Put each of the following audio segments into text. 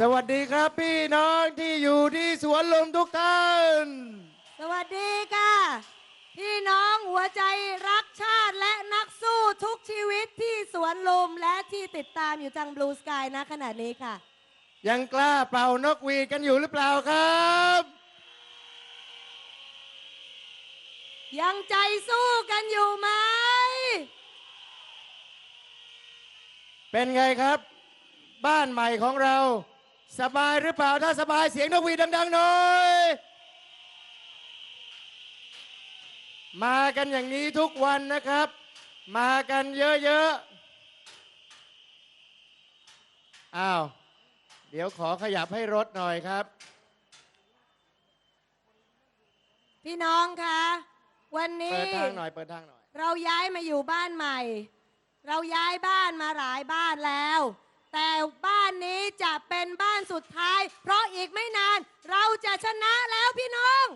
สวัสดีครับพี่น้องที่อยู่ที่สวนลมทุกท่าน สวัสดีค่ะ พี่น้องหัวใจรักชาติและนักสู้ทุกชีวิตที่สวนลุมและที่ติดตามอยู่ทางบลูสกายนะขณะนี้ค่ะ ยังกล้าเป่านกหวีดกันอยู่หรือเปล่าครับ ยังใจสู้กันอยู่ไหม เป็นไงครับ บ้านใหม่ของเรา สบายหรือเปล่าถ้าสบายเสียงนกหวีดดังๆหน่อย มากันอย่างนี้ทุกวันนะครับ มากันเยอะๆอ้าวเดี๋ยวขอขยับให้รถหน่อยครับ พี่น้องคะ วันเปินี้ดทางหน่อยเปิดทางหน่อย เราย้ายมาอยู่บ้านใหม่ เราย้ายบ้านมาหลายบ้านแล้ว แต่บ้านนี้จะเป็นบ้านสุดท้าย เพราะอีกไม่นานเราจะชนะแล้วพี่น้อง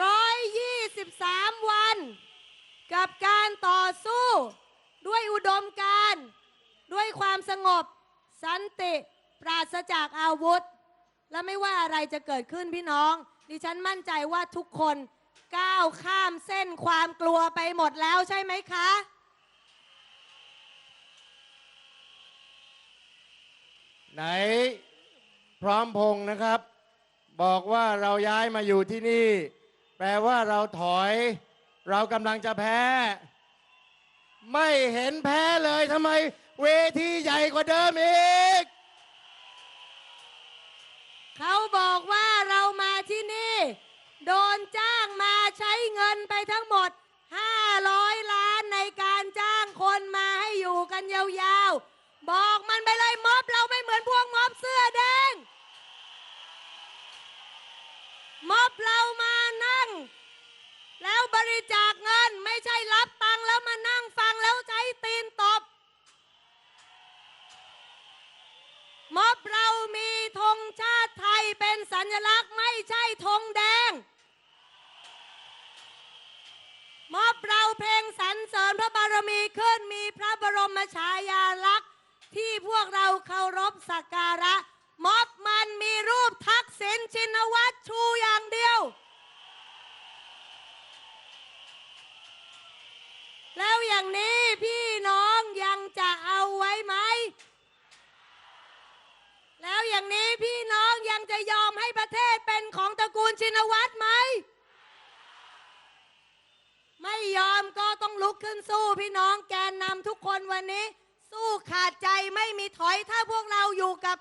123วัน กับการต่อสู้ ด้วยอุดมการณ์ด้วยความสงบ สันติ ปราศจากอาวุธ และไม่ว่าอะไรจะเกิดขึ้นพี่น้อง ดิฉันมั่นใจว่าทุกคนก้าวข้ามเส้นความกลัวไปหมดแล้วใช่ไหมคะ ไหนพร้อมพงษ์นะครับ บอกว่าเราย้ายมาอยู่ที่นี่ แปลว่าเราถอย เรากำลังจะแพ้ ไม่เห็นแพ้เลยทำไม เวทีใหญ่กว่าเดิมอีก เขาบอกว่าเรามาที่นี่ โดนจ้างมาใช้เงินไปทั้งหมด 500 ล้านในการจ้างคนมาให้อยู่กันยาวๆ บอกมันไปเลยม็อบเราไม่ อนพวกม็อบเสื้อแดง ม็อบเรามานั่ง แล้วบริจาคเงินไม่ใช่รับตังค์แล้วมานั่งฟังแล้วใช้ตีนตบ ม็อบเรามีธงชาติไทยเป็นสัญลักษณ์ไม่ใช่ธงแดง ม็อบเราเพลงสรรเสริญพระบารมีขึ้นมีพระบรมฉายาลักษณ์ที่พวกเราเคารพสักการะ ม็อบมันมีรูปทักษิณชินวัตรชูอย่างเดียว แล้วอย่างนี้พี่น้องยังจะเอาไว้ไหม แล้วอย่างนี้พี่น้องยัง จะยอมให้ประเทศเป็นของตระกูลชินวัตรไหม ไม่ยอมก็ต้องลุกขึ้นสู้พี่น้องแกนนำทุกคนวันนี้ สู้ขาดใจไม่มีถอยถ้าพวกเราอยู่กับ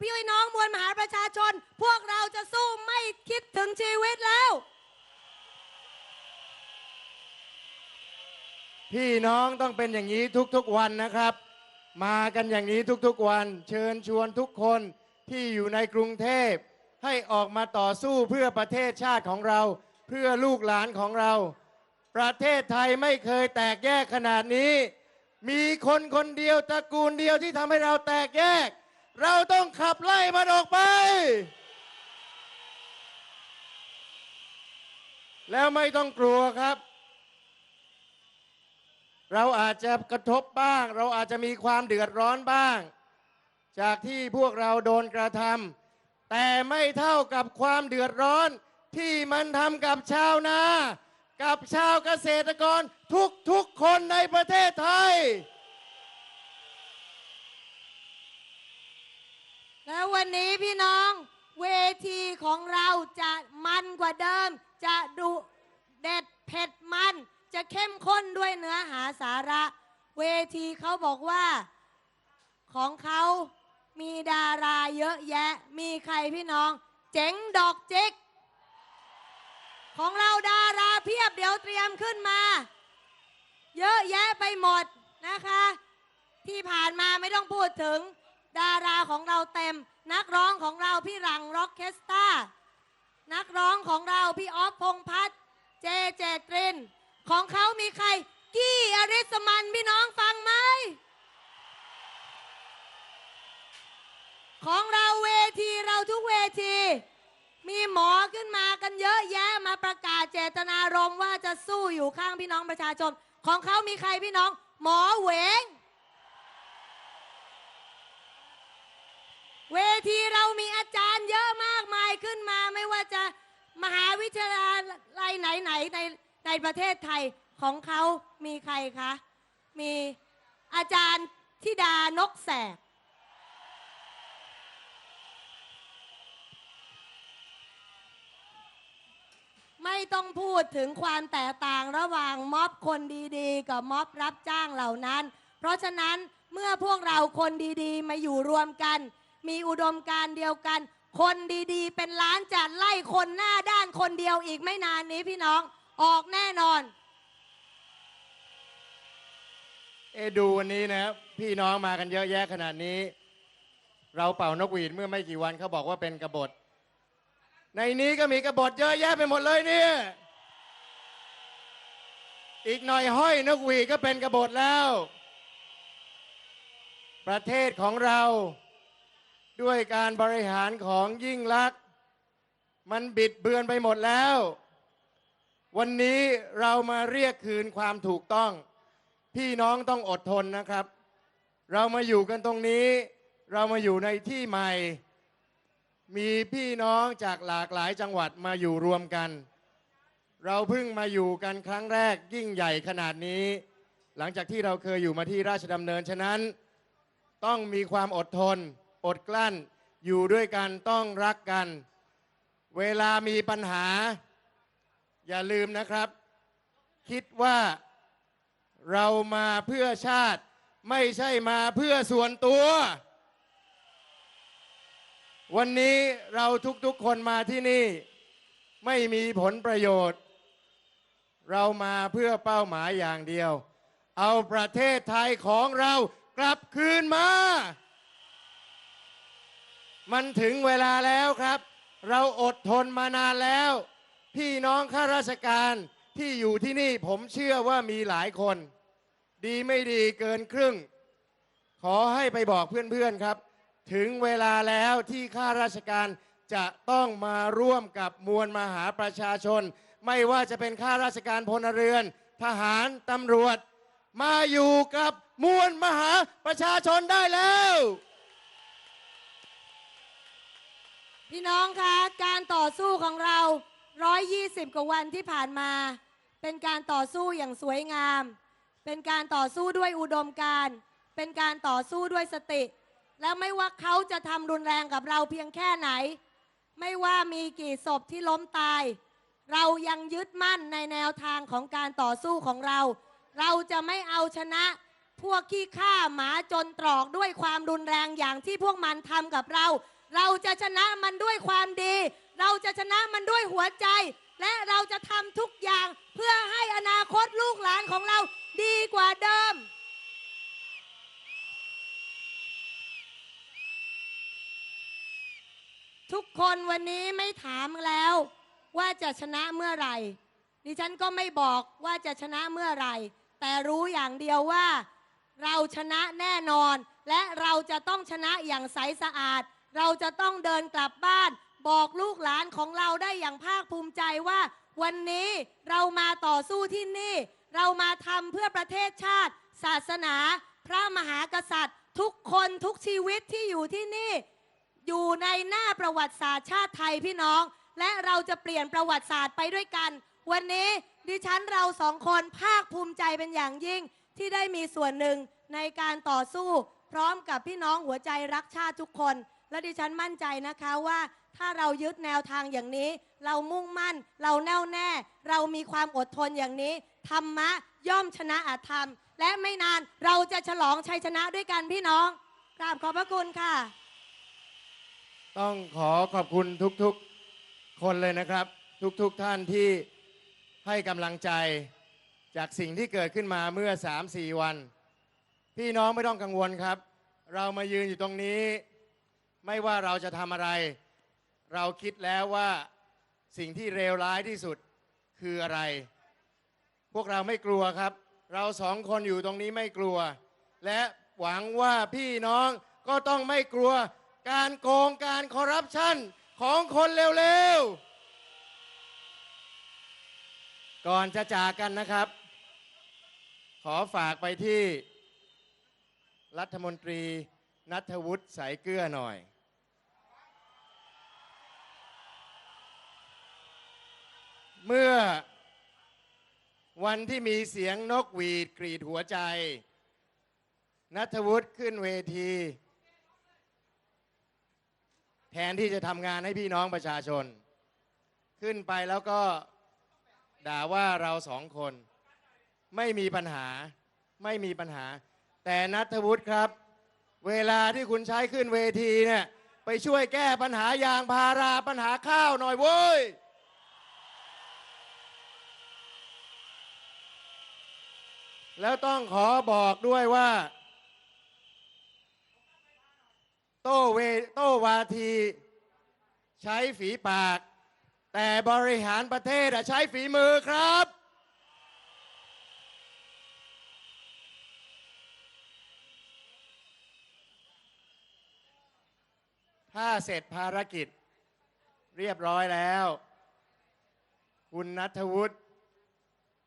พี่น้องมวลมหาประชาชน พวกเราจะสู้ไม่คิดถึงชีวิตแล้ว พี่น้องต้องเป็นอย่างนี้ทุกๆวันนะครับ มากันอย่างนี้ทุกๆวัน เชิญชวนทุกคน ที่อยู่ในกรุงเทพ ให้ออกมาต่อสู้เพื่อประเทศชาติของเรา เพื่อลูกหลานของเรา ประเทศไทยไม่เคยแตกแยกขนาดนี้ มีคนคนเดียวตระกูลเดียวที่ทำให้เราแตกแยก เราต้องขับไล่มันออกไป แล้วไม่ต้องกลัวครับเราอาจจะกระทบบ้าง เราอาจจะมีความเดือดร้อนบ้าง จากที่พวกเราโดนกระทำแต่ไม่เท่ากับความเดือดร้อนที่มันทำกับชาวนา กับชาวเกษตรกรทุกๆคนในประเทศไทย แล้ววันนี้พี่น้องเวทีของเราจะมันกว่าเดิม จะดุเด็ดเผ็ดมัน จะเข้มข้นด้วยเนื้อหาสาระ เวทีเขาบอกว่าของเขา มีดาราเยอะแยะ มีใครพี่น้อง เจ๋งดอกจิก ของเราดาราเพียบเดี๋ยวเตรียมขึ้นมา เยอะแยะไปหมดนะคะ ที่ผ่านมาไม่ต้องพูดถึง ดาราของเราเต็ม นักร้องของเราพี่หลังร็อกเคสตานักร้องของเราพี่ออฟพงพัฒน์เจเจตริน ของเขามีใคร กี้อริสมันพี่น้องฟังไหม ของเราเวทีเราทุกเวที มีหมอขึ้นมากันเยอะแยะมาประกาศเจตนารมณ์ว่าจะสู้อยู่ข้างพี่น้องประชาชน ของเขามีใครพี่น้อง หมอเหวงมีอาจารย์เยอะมากมายขึ้นมาไม่ว่าจะมหาวิทยาลัยไหนๆในในประเทศไทยของเขามีใครคะ มีอาจารย์ธิดานกแสก ไม่ต้องพูดถึงความแตกต่างระหว่างม็อบคนดีๆ กับม็อบรับจ้างเหล่านั้น เพราะฉะนั้นเมื่อพวกเราคนดีๆ มาอยู่รวมกัน มีอุดมการณ์เดียวกัน คนดีๆ เป็นล้านจะไล่คนหน้าด้านคนเดียวอีกไม่นานนี้พี่น้องออกแน่นอน เอดูวันนี้นะครับพี่น้องมากันเยอะแยะขนาดนี้ เราเป่านกหวีดเมื่อไม่กี่วันเขาบอกว่าเป็นกบฏ ในนี้ก็มีกระบฏเยอะแยะไปหมดเลยเนี่ย อีกหน่อยห้อยนกหวีก็เป็นกระบฏแล้ว ประเทศของเราด้วยการบริหารของยิ่งลักษณ์มันบิดเบือนไปหมดแล้ว วันนี้เรามาเรียกคืนความถูกต้อง พี่น้องต้องอดทนนะครับ เรามาอยู่กันตรงนี้ เรามาอยู่ในที่ใหม่ มีพี่น้องจากหลากหลายจังหวัดมาอยู่รวมกัน เราเพิ่งมาอยู่กันครั้งแรกยิ่งใหญ่ขนาดนี้ หลังจากที่เราเคยอยู่มาที่ราชดำเนินฉะนั้น ต้องมีความอดทน อดกลั้น อยู่ด้วยกันต้องรักกัน เวลามีปัญหา อย่าลืมนะครับ คิดว่าเรามาเพื่อชาติ ไม่ใช่มาเพื่อส่วนตัว วันนี้เราทุกๆคนมาที่นี่ ไม่มีผลประโยชน์ เรามาเพื่อเป้าหมายอย่างเดียว เอาประเทศไทยของเรากลับคืนมา มันถึงเวลาแล้วครับ เราอดทนมานานแล้ว พี่น้องข้าราชการที่อยู่ที่นี่ผมเชื่อว่ามีหลายคน ดีไม่ดีเกินครึ่ง ขอให้ไปบอกเพื่อนๆครับ ถึงเวลาแล้วที่ข้าราชการจะต้องมาร่วมกับมวลมหาประชาชน ไม่ว่าจะเป็นข้าราชการพลเรือน ทหารตำรวจ มาอยู่กับมวลมหาประชาชนได้แล้ว พี่น้องคะการต่อสู้ของเรา 120 กว่าวันที่ผ่านมา เป็นการต่อสู้อย่างสวยงาม เป็นการต่อสู้ด้วยอุดมการณ์เป็นการต่อสู้ด้วยสติ แล้วไม่ว่าเขาจะทำรุนแรงกับเราเพียงแค่ไหน ไม่ว่ามีกี่ศพที่ล้มตาย เรายังยึดมั่นในแนวทางของการต่อสู้ของเรา เราจะไม่เอาชนะพวกขี้ข้าหมาจนตรอกด้วยความรุนแรงอย่างที่พวกมันทำกับเรา เราจะชนะมันด้วยความดี เราจะชนะมันด้วยหัวใจ และเราจะทำทุกอย่างเพื่อให้อนาคตลูกหลานของเราดีกว่าเดิม ทุกคนวันนี้ไม่ถามแล้วว่าจะชนะเมื่อไหร่ ดิฉันก็ไม่บอกว่าจะชนะเมื่อไหร่ แต่รู้อย่างเดียวว่า เราชนะแน่นอน และเราจะต้องชนะอย่างใสสะอาด เราจะต้องเดินกลับบ้าน บอกลูกหลานของเราได้อย่างภาคภูมิใจว่า วันนี้เรามาต่อสู้ที่นี่ เรามาทำเพื่อประเทศชาติ ศาสนา พระมหากษัตริย์ ทุกคนทุกชีวิตที่อยู่ที่นี่ อยู่ในหน้าประวัติศาสตร์ชาติไทยพี่น้อง และเราจะเปลี่ยนประวัติศาสตร์ไปด้วยกัน วันนี้ดิฉันเราสองคนภาคภูมิใจเป็นอย่างยิ่ง ที่ได้มีส่วนหนึ่งในการต่อสู้ พร้อมกับพี่น้องหัวใจรักชาติทุกคน และดิฉันมั่นใจนะคะว่า ถ้าเรายึดแนวทางอย่างนี้ เรามุ่งมั่น เราแน่วแน่ เรามีความอดทนอย่างนี้ธรรมะย่อมชนะอาธรรม และไม่นานเราจะฉลองชัยชนะด้วยกันพี่น้องกราบขอบพระคุณค่ะ ต้องขอขอบคุณทุกๆคนเลยนะครับ ทุกๆท่านที่ให้กำลังใจจากสิ่งที่เกิดขึ้นมาเมื่อ 3-4 วัน พี่น้องไม่ต้องกังวลครับ เรามายืนอยู่ตรงนี้ ไม่ว่าเราจะทำอะไร เราคิดแล้วว่าสิ่งที่เลวร้ายที่สุดคืออะไร พวกเราไม่กลัวครับ เราสองคนอยู่ตรงนี้ไม่กลัว และหวังว่าพี่น้องก็ต้องไม่กลัว การโกงการคอร์รัปชันของคนเร็วๆ ก่อนจะจากกันนะครับ ขอฝากไปที่ รัฐมนตรีนัทวุฒิสายเกลือหน่อย เมื่อวันที่มีเสียงนกหวีดกรีดหัวใจ นัทวุฒิขึ้นเวที แทนที่จะทำงานให้พี่น้องประชาชน ขึ้นไปแล้วก็ด่าว่าเราสองคน ไม่มีปัญหาไม่มีปัญหา แต่นัทวุฒิครับ เวลาที่คุณใช้ขึ้นเวทีเนี่ยไปช่วยแก้ปัญหายางพาราปัญหาข้าวหน่อยเว้ยแล้วต้องขอบอกด้วยว่า โต้เวโต้วาที ใช้ฝีปาก แต่บริหารประเทศใช้ฝีมือครับ ถ้าเสร็จภารกิจ เรียบร้อยแล้ว คุณนัทวุฒิ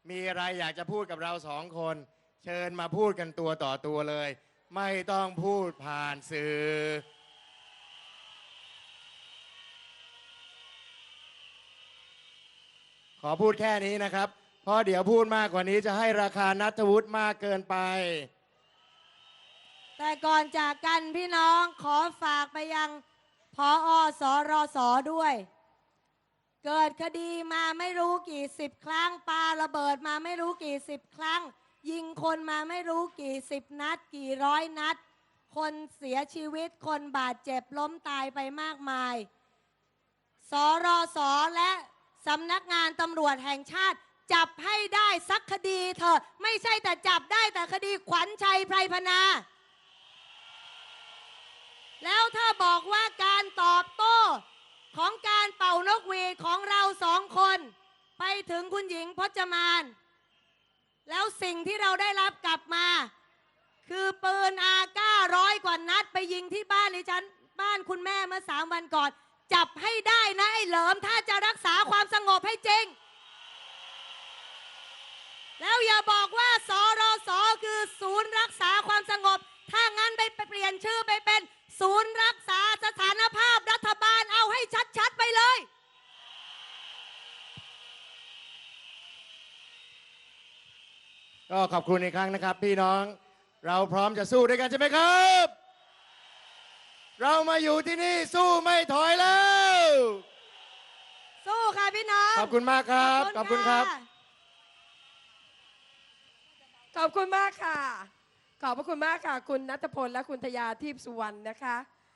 มีอะไรอยากจะพูดกับเราสองคน เชิญมาพูดกันตัวต่อตัวเลย ไม่ต้องพูดผ่านสื่อ ขอพูดแค่นี้นะครับ เพราะเดี๋ยวพูดมากกว่านี้จะให้ราคานัทวุฒิมากเกินไป แต่ก่อนจากกันพี่น้องขอฝากไปยังพออสอรอสอด้วย เกิดคดีมาไม่รู้กี่สิบครั้งปาระเบิดมาไม่รู้กี่สิบครั้ง ยิงคนมาไม่รู้กี่สิบนัด กี่ร้อยนัด คนเสียชีวิตคนบาดเจ็บล้มตายไปมากมาย สรสและสำนักงานตำรวจแห่งชาติ จับให้ได้สักคดีเถอะ ไม่ใช่แต่จับได้แต่คดีขวัญชัยไพรพนา แล้วถ้าบอกว่าการตอบโต้ของการเป่านกหวีดของเราสองคน ไปถึงคุณหญิงพจมาน แล้วสิ่งที่เราได้รับกลับมา คือปืนอาก้าร้อยกว่านัด ไปยิงที่บ้านดิฉัน บ้านคุณแม่เมื่อสามวันก่อน จับให้ได้นะไอ้เหลิมถ้าจะรักษาความสงบให้จริง แล้วอย่าบอกว่าสรสคือศูนย์รักษาความสงบ ถ้างั้นไปเปลี่ยนชื่อไปเป็น ศูนย์รักษาสถานภาพรัฐบาลเอาให้ชัดๆไปเลย ก็ขอบคุณอีกครั้งนะครับ พี่น้องเราพร้อมจะสู้ด้วยกันใช่ไหมครับ เรามาอยู่ที่นี่สู้ไม่ถอยแล้ว สู้ค่ะพี่น้อง ขอบคุณมากครับ ขอบคุณครับะขอบคุณมากค่ะ ขอบพระคุณมากค่ะ คุณนัทพลและคุณทยาทิพย์สุวรรณนะคะ